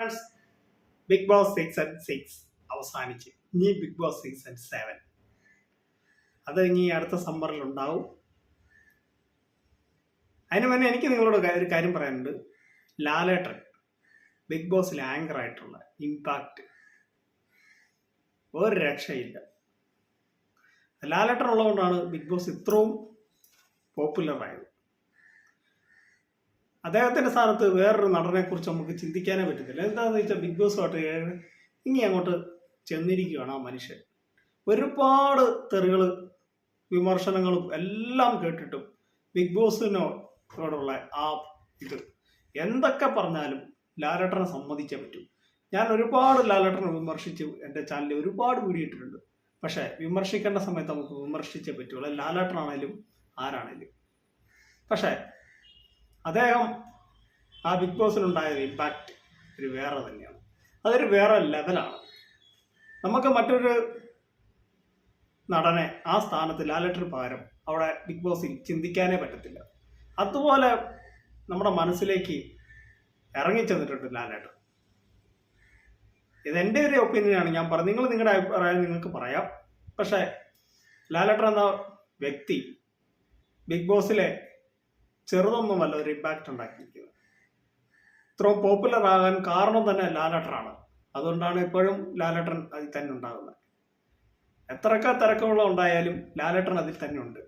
Friends Bigg Boss and six അവസാനിച്ച്. ഇനി big Boss and seven അത് ഇനി അടുത്ത സമ്മറിൽ ഉണ്ടാവും. അതിന് മുന്നേ എനിക്ക് നിങ്ങളോട് ഒരു കാര്യം പറയാനുണ്ട്. ലാലേട്ടൻ ബിഗ് ബോസിൽ ആങ്കർ ആയിട്ടുള്ള ഇമ്പാക്റ്റ് ഒരു രക്ഷയില്ല. ലാലേട്ടൻ ഉള്ളതുകൊണ്ടാണ് ബിഗ് ബോസ് ഇത്രയും പോപ്പുലർ ആയത് അദ്ദേഹത്തിന്റെ സ്ഥാനത്ത് വേറൊരു നടനെ കുറിച്ച് നമുക്ക് ചിന്തിക്കാനേ പറ്റത്തില്ല. എന്താണെന്ന് വെച്ചാൽ ബിഗ് ബോസ് വാട്ടർ ഇനി അങ്ങോട്ട് ചെന്നിരിക്കുകയാണ് ആ മനുഷ്യൻ. ഒരുപാട് തെറികൾ വിമർശനങ്ങളും എല്ലാം കേട്ടിട്ടും ബിഗ് ബോസിനോടുള്ള ആ ഇത്. എന്തൊക്കെ പറഞ്ഞാലും ലാലേട്ടനെ സമ്മതിച്ചേ പറ്റൂ. ഞാൻ ഒരുപാട് ലാലേട്ടനെ വിമർശിച്ചു എന്റെ ചാനലിൽ ഒരുപാട് വീഡിയോ ഇട്ടിട്ടുണ്ട്. പക്ഷേ വിമർശിക്കേണ്ട സമയത്ത് നമുക്ക് വിമർശിച്ചേ പറ്റുള്ളൂ. ലാലേട്ടനാണേലും ആരാണേലും. പക്ഷേ അദ്ദേഹം ആ ബിഗ് ബോസിനുണ്ടായ ഇമ്പാക്റ്റ് ഒരു വേറെ തന്നെയാണ്. അതൊരു വേറെ ലെവലാണ് നമുക്ക് മറ്റൊരു നടനെ ആ സ്ഥാനത്ത് ലാലറ്റർ പകരം അവിടെ ബിഗ് ബോസിൽ ചിന്തിക്കാനേ പറ്റത്തില്ല. അതുപോലെ നമ്മുടെ മനസ്സിലേക്ക് ഇറങ്ങിച്ചെന്നിട്ടുണ്ട് ലാലേട്ടൻ. ഇതെന്റെ ഒരു ഒപ്പീനിയനാണ് ഞാൻ പറഞ്ഞത് നിങ്ങൾ നിങ്ങളുടെ അഭിപ്രായം നിങ്ങൾക്ക് പറയാം. പക്ഷേ ലാലേട്ടൻ എന്ന വ്യക്തി ബിഗ് ബോസിലെ ചെറുതൊന്നുമല്ല ഒരു ഇമ്പാക്റ്റ് ഉണ്ടാക്കിയിരിക്കുന്നത്. ഇത്രയും പോപ്പുലർ ആകാൻ കാരണം തന്നെ ലാലട്ടറാണ് അതുകൊണ്ടാണ് ഇപ്പോഴും ലാലട്ടൻ അതിൽ തന്നെ ഉണ്ടാകുന്നത്. എത്രയൊക്കെ തിരക്കുള്ള ഉണ്ടായാലും ലാലട്ടൻ അതിൽ തന്നെ ഉണ്ട്.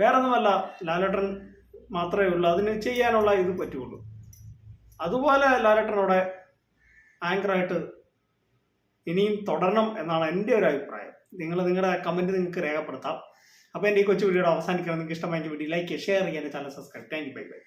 വേറെ ഒന്നുമല്ല ലാലട്ടൻ മാത്രമേ ഉള്ളൂ. അതിന് ചെയ്യാനുള്ള ഇത് പറ്റുള്ളൂ. അതുപോലെ ലാലട്ടനോടെ ആങ്കറായിട്ട് ഇനിയും തുടരണം എന്നാണ് എന്റെ ഒരു അഭിപ്രായം. നിങ്ങൾ നിങ്ങളുടെ കമന്റ് നിങ്ങൾക്ക് രേഖപ്പെടുത്താം. അപ്പോൾ എന്റെ ഈ കൊച്ചു വീഡിയോ അവസാനിക്കണം നിങ്ങൾക്ക് ഇഷ്ടമായെങ്കിൽ വീഡിയോ ലൈക്ക് ഷെയർ ചെയ്യാൻ channel subscribe thank you bye bye